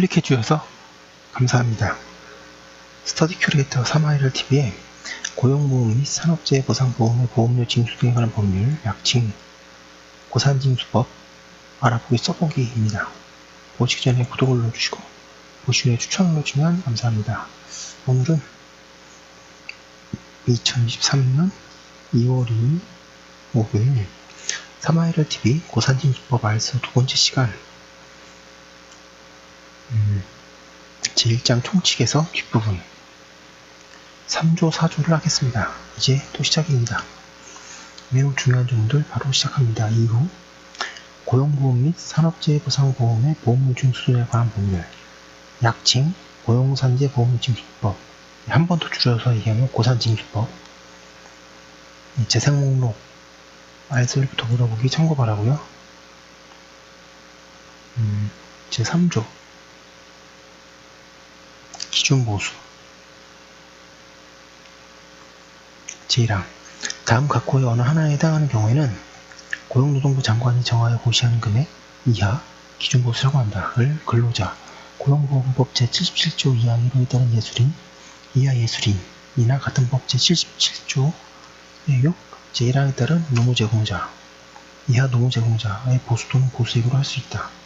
클릭해 주셔서 감사합니다. 스터디 큐레이터 3IR TV에 고용보험 및 산업재해 보상보험의 보험료 징수 등에 관한 법률, 약칭 고산징수법 알아보기 써보기입니다. 보시기 전에 구독을 눌러주시고 보시기 후에 추천을 눌러주시면 감사합니다. 오늘은 2023년 2월 2일 목요일 3IR TV 고산징수법 알서 두 번째 시간 제1장 총칙에서 뒷부분 3조 4조를 하겠습니다. 이제 또 시작입니다. 매우 중요한 점들 바로 시작합니다. 이후 고용보험 및 산업재해보상보험의 보험료 징수에 관한 법률 약칭 고용산재 보험료 징수법 한 번 더 줄여서 얘기하면 고산징수법 재생 목록 알쓸부터 물어보기 참고 바라고요. 음, 제3조 기준 보수 제1항 다음 각호의 어느 하나에 해당하는 경우에는 고용노동부 장관이 정하여 고시하는 금액 이하 기준 보수라고 한다. 을 근로자 고용보험법 제77조 2항 1호에 따른 예술인 이하 예술인이나 같은 법 제77조 6 제1항에 따른 노무제공자 이하 노무제공자의 보수 또는 보수액으로 할 수 있다.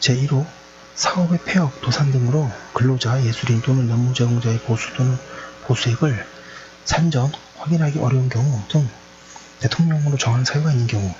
제1호 사업의 폐업, 도산 등으로 근로자, 예술인 또는 업무제공자의 보수 또는 보수액을 산정, 확인하기 어려운 경우 등 대통령으로 정하는 사유가 있는 경우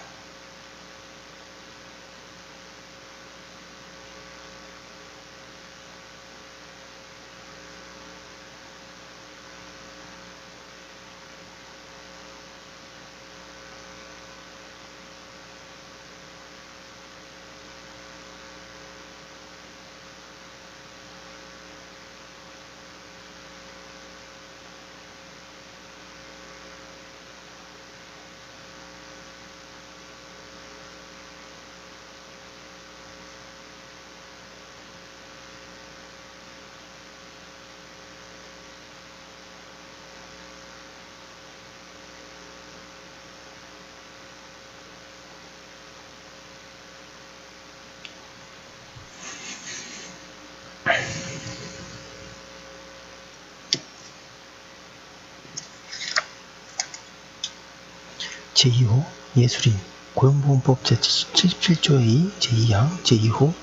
제2호 예술인 고용보험법 제77조의 2 제2항 제2호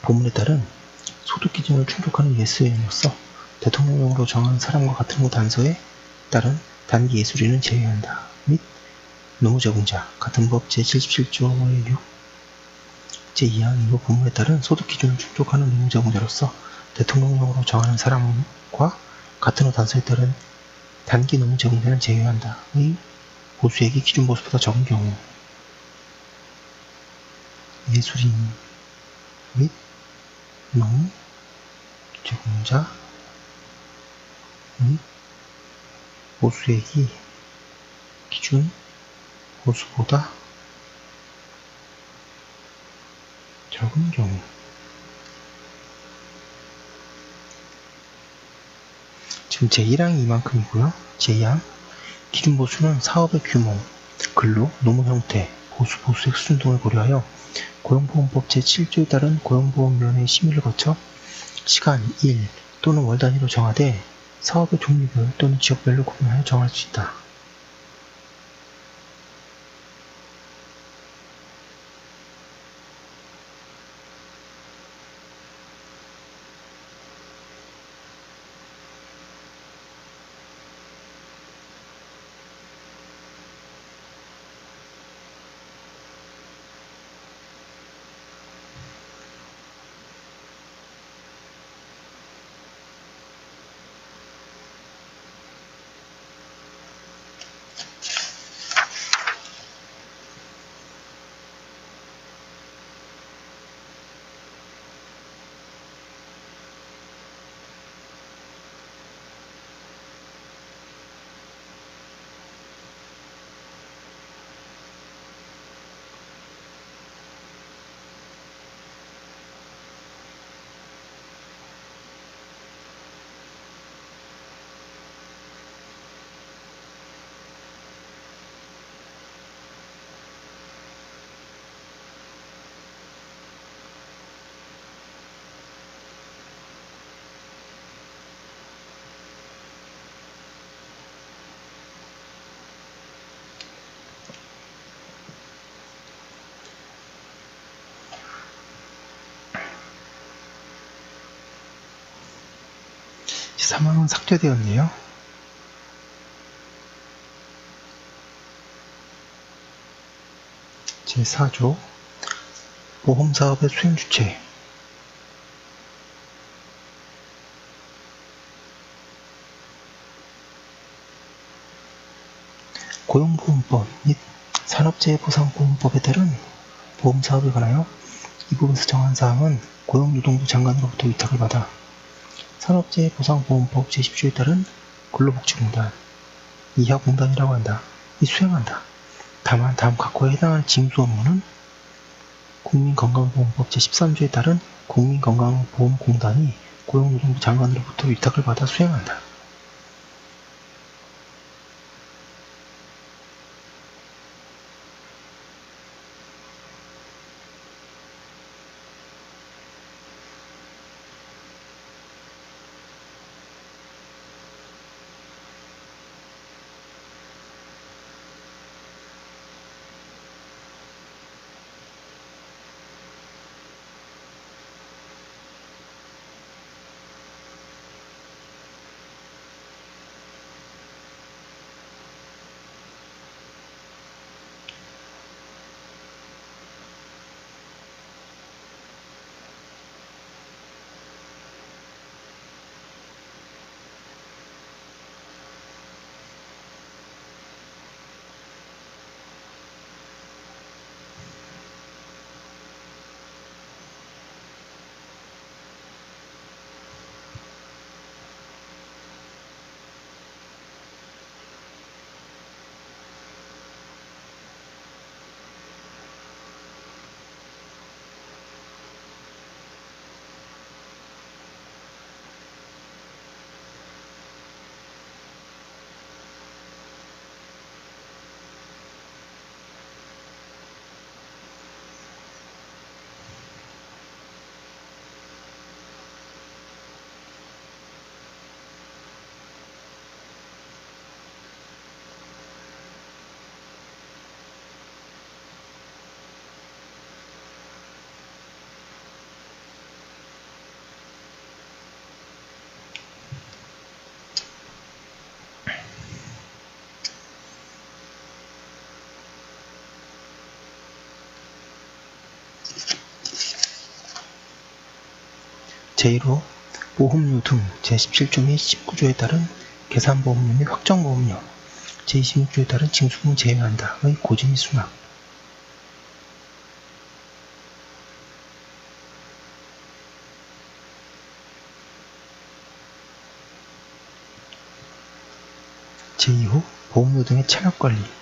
보문에 따른 소득 기준을 충족하는 예수인으로서 대통령령으로 정하는 사람과 같은 것 단서에 따른 단기 예술인은 제외한다. 및 노무제공자 같은 법 제77조의 6 제2항 2호 보문에 따른 소득 기준을 충족하는 노무제공자로서 대통령령으로 정하는 사람과 같은 것 단서에 따른 단기 노무제공자는 제외한다. 의 보수액이 기준 보수보다 적은 경우. 예술인 및 농, 제공자 및 보수액이 기준 보수보다 적은 경우. 지금 제1항이 이만큼이고요. 제2항 기준 보수는 사업의 규모, 근로, 노무 형태, 보수, 보수의 수준 등을 고려하여 고용보험법 제7조에 따른 고용보험위원회의 심의를 거쳐 시간, 일 또는 월 단위로 정하되 사업의 종류별 또는 지역별로 구분하여 정할 수 있다. 사망은 삭제되었네요. 제4조 보험사업의 수행주체 고용보험법 및 산업재해보상보험법에 따른 보험사업에 관하여 이 부분에서 정한 사항은 고용노동부 장관으로부터 위탁을 받아 산업재해보상보험법 제10조에 따른 근로복지공단, 이하공단이라고 한다. 이 수행한다. 다만 다음 각호에 해당하는 징수 업무는 국민건강보험법 제13조에 따른 국민건강보험공단이 고용노동부 장관으로부터 위탁을 받아 수행한다. 제1호 보험료 등 제17조 및 19조에 따른 계산보험료 및 확정보험료 제26조에 따른 징수금을 제외한다의 고지 및 수납 제2호 보험료 등의 차력관리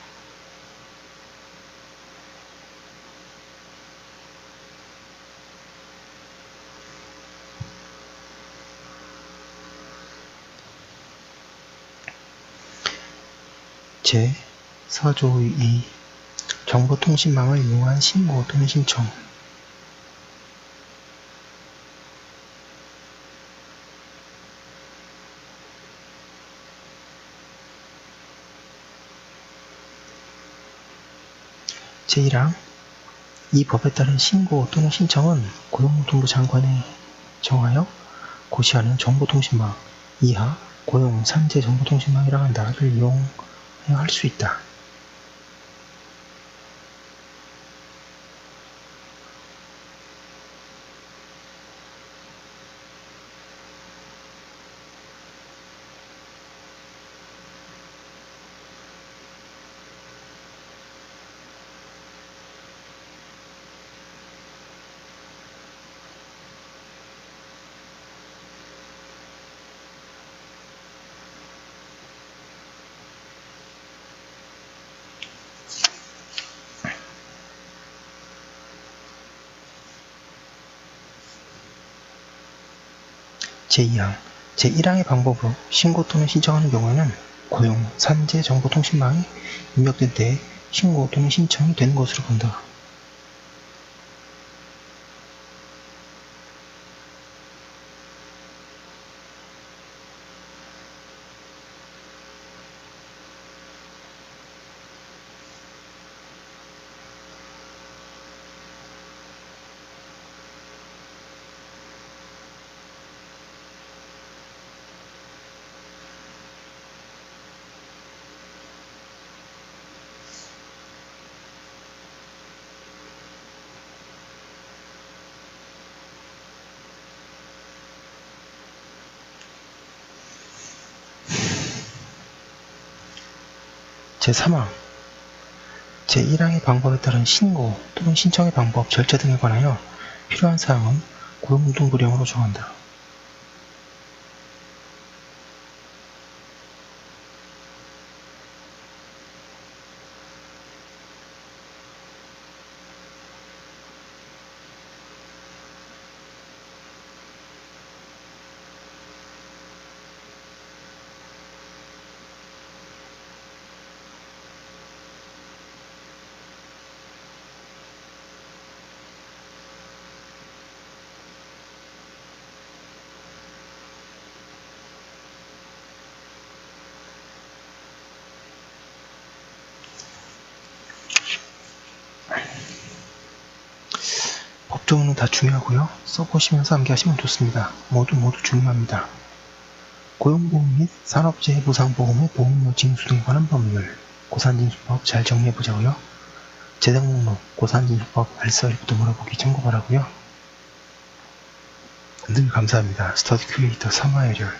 제 4조 2 정보통신망을 이용한 신고 또는 신청. 제1항 이 법에 따른 신고 또는 신청은 고용노동부 장관이 정하여 고시하는 정보통신망. 이하 고용 산재 정보통신망이라 한다를 이용하여 할 수 있다. 제2항 제1항의 방법으로 신고 또는 신청하는 경우에는 고용, 산재, 정보통신망이 입력된 때에 신고 또는 신청이 되는 것으로 본다. 제3항 제1항의 방법에 따른 신고 또는 신청의 방법, 절차 등에 관하여 필요한 사항은 고용노동부령으로 정한다. 법조문은 다 중요하고요. 써보시면서 암기하시면 좋습니다. 모두 모두 중요합니다. 고용보험 및 산업재해 보상보험의 보험료 징수 등에 관한 법률 고산징수법 잘 정리해보자고요. 재단 목록 고산징수법 알서리부터 물어보기 참고 바라고요. 늘 감사합니다. 스터디 큐레이터 3화 해결